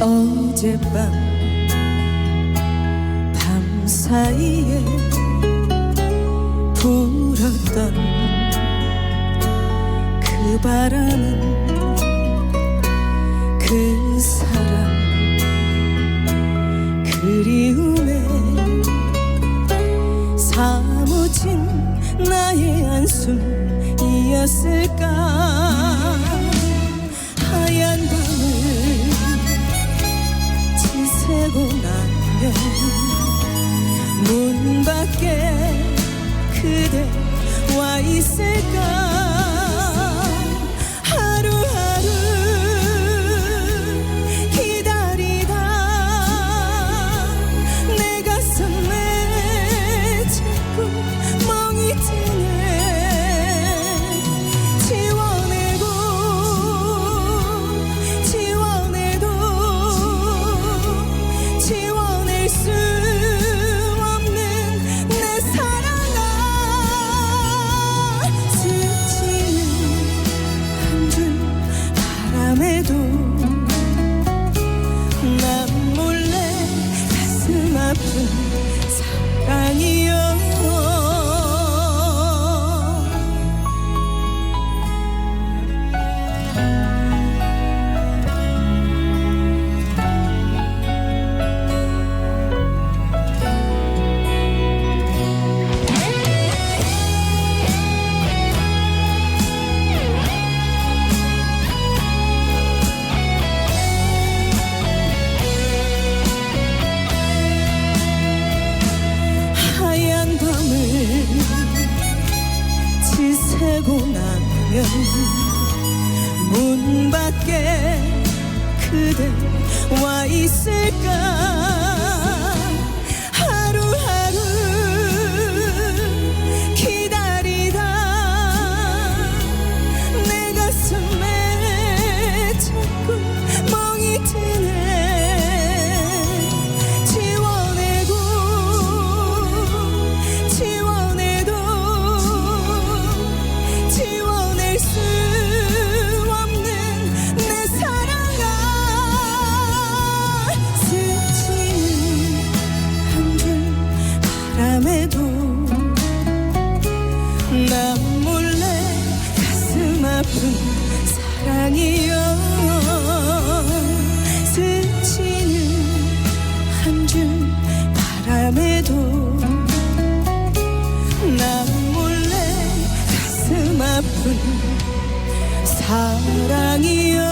어젯밤 밤 사이에 불었던 그 바람은 그 사람 그리움에 사무친 나의 한숨이었을까 와있 지새고 나면 문 밖에 그대 와 있을까 바람에도 난 몰래 가슴 아픈 사랑이여. 스치는 한 줄 바람에도 난 몰래 가슴 아픈 사랑이여